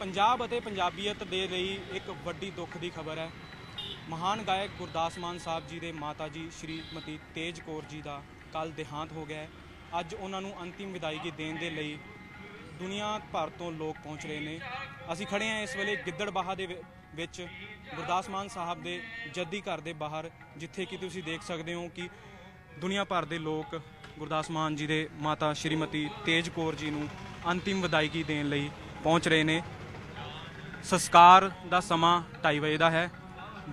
ਪੰਜਾਬ ਅਤੇ ਪੰਜਾਬੀਅਤ ਦੇ ਲਈ ਇੱਕ ਵੱਡੀ ਦੁੱਖ ਦੀ ਖਬਰ ਹੈ। ਮਹਾਨ ਗਾਇਕ ਗੁਰਦਾਸ ਮਾਨ ਸਾਹਿਬ ਜੀ ਦੇ ਮਾਤਾ ਜੀ ਸ਼੍ਰੀਮਤੀ ਤੇਜ ਕੌਰ ਜੀ ਦਾ ਕੱਲ ਦੇਹਾਂਤ ਹੋ ਗਿਆ ਅੱਜ ਉਹਨਾਂ ਨੂੰ ਅੰਤਿਮ ਵਿਦਾਇਗੀ ਦੇਣ ਦੇ ਲਈ ਦੁਨੀਆ ਭਰ ਤੋਂ ਲੋਕ ਪਹੁੰਚ ਰਹੇ ਨੇ। ਅਸੀਂ ਖੜੇ ਹਾਂ ਇਸ ਵੇਲੇ ਗਿੱਦੜਬਾਹਾ ਦੇ ਵਿ- ਵਿੱਚ ਗੁਰਦਾਸ ਮਾਨ ਸਾਹਿਬ ਦੇ ਜੱਦੀ ਘਰ ਦੇ ਬਾਹਰ, ਜਿੱਥੇ ਕਿ ਤੁਸੀਂ ਦੇਖ ਸਕਦੇ ਹੋ ਕਿ ਦੁਨੀਆ ਭਰ ਦੇ ਲੋਕ ਗੁਰਦਾਸ ਮਾਨ ਜੀ ਦੇ ਮਾਤਾ ਸ਼੍ਰੀਮਤੀ ਤੇਜ ਕੌਰ ਜੀ ਨੂੰ ਅੰਤਿਮ ਵਿਦਾਇਗੀ ਦੇਣ ਲਈ ਪਹੁੰਚ ਰਹੇ ਨੇ। ਸੰਸਕਾਰ ਦਾ ਸਮਾਂ 2:30 ਵਜੇ ਦਾ ਹੈ।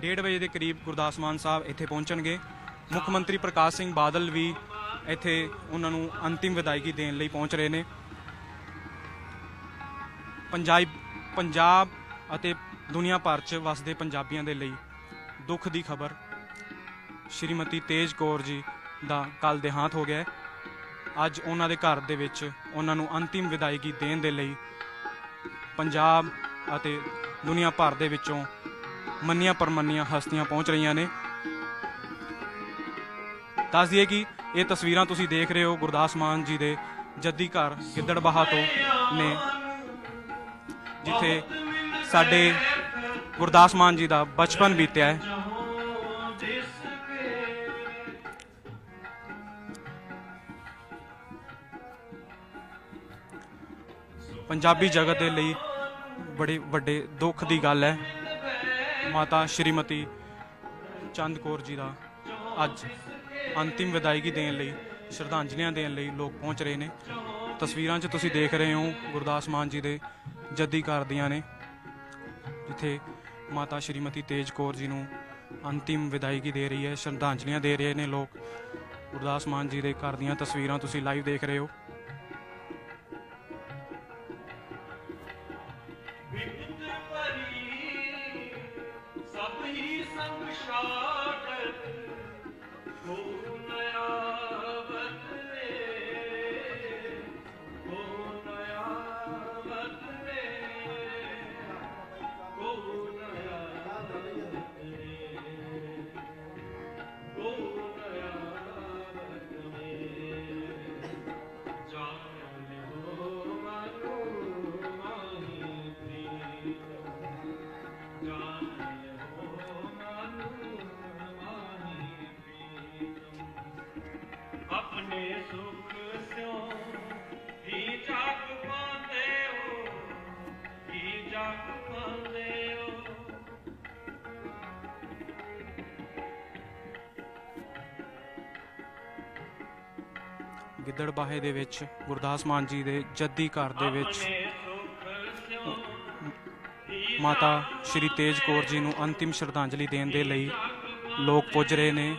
1:30 ਵਜੇ ਦੇ ਕਰੀਬ ਗੁਰਦਾਸ ਮਾਨ ਸਾਹਿਬ ਇੱਥੇ ਪਹੁੰਚਣਗੇ। ਮੁੱਖ ਮੰਤਰੀ ਪ੍ਰਕਾਸ਼ ਸਿੰਘ ਬਾਦਲ ਵੀ ਇੱਥੇ ਉਹਨਾਂ ਨੂੰ ਅੰਤਿਮ ਵਿਦਾਇਗੀ ਦੇਣ ਲਈ ਪਹੁੰਚ ਰਹੇ ਨੇ। ਪੰਜਾਬ ਪੰਜਾਬ ਅਤੇ ਦੁਨੀਆ ਭਰ 'ਚ ਵਸਦੇ ਪੰਜਾਬੀਆਂ ਦੇ ਲਈ ਦੁੱਖ ਦੀ ਖਬਰ ਸ਼੍ਰੀਮਤੀ ਤੇਜ ਕੌਰ ਜੀ ਦਾ ਕੱਲ ਦੇਹਾਂਤ ਹੋ ਗਿਆ ਅੱਜ ਉਹਨਾਂ ਦੇ ਘਰ ਦੇ ਵਿੱਚ ਉਹਨਾਂ ਨੂੰ ਅੰਤਿਮ ਵਿਦਾਇਗੀ ਦੇਣ ਦੇ ਲਈ ਪੰਜਾਬ ਅਤੇ ਦੁਨੀਆ ਭਰ ਦੇ ਵਿੱਚੋਂ ਮੰਨੀਆਂ ਪਰਮੰਨੀਆਂ ਹਸਤੀਆਂ ਪਹੁੰਚ ਰਹੀਆਂ ਨੇ। ਦੱਸ ਦਈਏ ਕਿ ਇਹ ਤਸਵੀਰਾਂ ਤੁਸੀਂ ਦੇਖ ਰਹੇ ਹੋ ਗੁਰਦਾਸ ਮਾਨ ਜੀ ਦੇ ਜੱਦੀ ਘਰ ਗਿੱਦੜਬਾਹਾ ਤੋਂ ਨੇ, ਜਿੱਥੇ ਸਾਡੇ ਗੁਰਦਾਸ ਮਾਨ ਜੀ ਦਾ ਬਚਪਨ ਬੀਤਿਆ ਹੈ। ਪੰਜਾਬੀ ਜਗਤ ਦੇ ਲਈ ਬੜੇ ਵੱਡੇ ਦੁੱਖ ਦੀ ਗੱਲ ਹੈ। ਮਾਤਾ ਸ਼੍ਰੀਮਤੀ ਚੰਦ ਕੌਰ ਜੀ ਦਾ ਅੱਜ ਅੰਤਿਮ ਵਿਦਾਇਗੀ ਦੇਣ ਲਈ, ਸ਼ਰਧਾਂਜਲੀਆਂ ਦੇਣ ਲਈ ਲੋਕ ਪਹੁੰਚ ਰਹੇ ਨੇ। ਤਸਵੀਰਾਂ 'ਚ ਤੁਸੀਂ ਦੇਖ ਰਹੇ ਹੋ ਗੁਰਦਾਸ ਮਾਨ ਜੀ ਦੇ ਜੱਦੀ ਘਰ ਦੀਆਂ ਨੇ, ਜਿੱਥੇ ਮਾਤਾ ਸ਼੍ਰੀਮਤੀ ਤੇਜ ਕੌਰ ਜੀ ਨੂੰ ਅੰਤਿਮ ਵਿਦਾਇਗੀ ਦੇ ਰਹੀ ਹੈ, ਸ਼ਰਧਾਂਜਲੀਆਂ ਦੇ ਰਹੇ ਨੇ ਲੋਕ। ਗੁਰਦਾਸ ਮਾਨ ਜੀ ਦੇ ਘਰ ਦੀਆਂ ਤਸਵੀਰਾਂ ਤੁਸੀਂ ਲਾਈਵ ਦੇਖ ਰਹੇ ਹੋ। ਗਿੱਦੜਬਾਹੇ ਦੇ ਵਿੱਚ, ਗੁਰਦਾਸ ਮਾਨ ਜੀ ਦੇ ਜੱਦੀ ਘਰ ਦੇ ਵਿੱਚ। ਮਾਤਾ ਸ਼੍ਰੀ ਤੇਜ ਕੌਰ ਜੀ ਨੂੰ ਅੰਤਿਮ ਸ਼ਰਧਾਂਜਲੀ ਦੇਣ ਦੇ ਲਈ ਲੋਕ ਪੁੱਜ ਰਹੇ ਨੇ।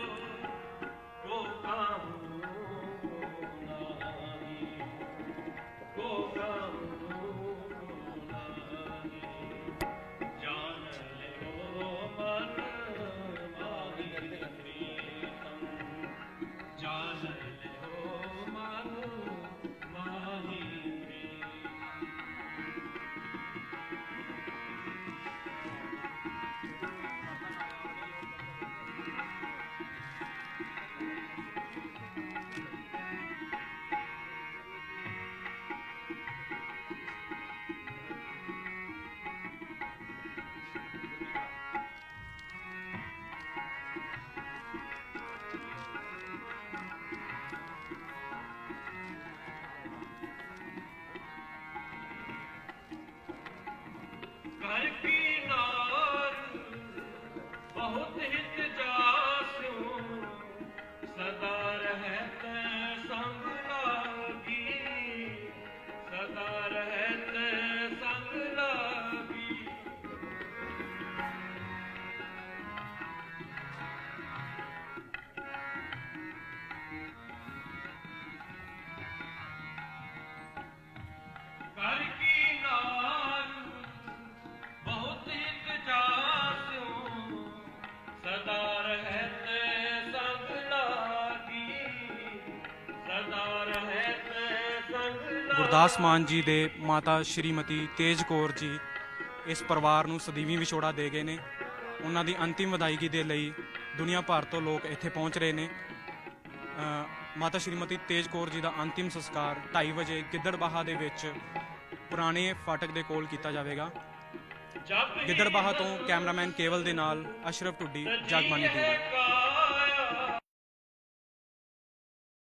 ਗੁਰਦਾਸ ਮਾਨ ਜੀ ਦੇ ਮਾਤਾ ਸ਼੍ਰੀਮਤੀ ਤੇਜ ਕੌਰ ਜੀ ਇਸ ਪਰਿਵਾਰ ਨੂੰ ਸਦੀਵੀ ਵਿਛੋੜਾ ਦੇ ਗਏ ਨੇ। ਉਹਨਾਂ ਦੀ ਅੰਤਿਮ ਵਿਦਾਇਗੀ ਦੇ ਲਈ ਦੁਨੀਆ ਭਰ ਤੋਂ ਲੋਕ ਇੱਥੇ ਪਹੁੰਚ ਰਹੇ ਨੇ। ਮਾਤਾ ਸ਼੍ਰੀਮਤੀ ਤੇਜ ਕੌਰ ਜੀ ਦਾ ਅੰਤਿਮ ਸੰਸਕਾਰ 2:30 ਵਜੇ ਗਿੱਦੜਬਾਹਾ ਦੇ ਵਿੱਚ ਪੁਰਾਣੇ ਫਾਟਕ ਦੇ ਕੋਲ ਕੀਤਾ ਜਾਵੇਗਾ। ਜਬ ਗਿੱਦੜਬਾਹਾ ਤੋਂ ਕੈਮਰਾਮੈਨ ਕੇਵਲ ਦੇ ਨਾਲ ਅਸ਼ਰਫ ਟੁੱਡੀ ਜਗਬਾਨੀ ਦੀ।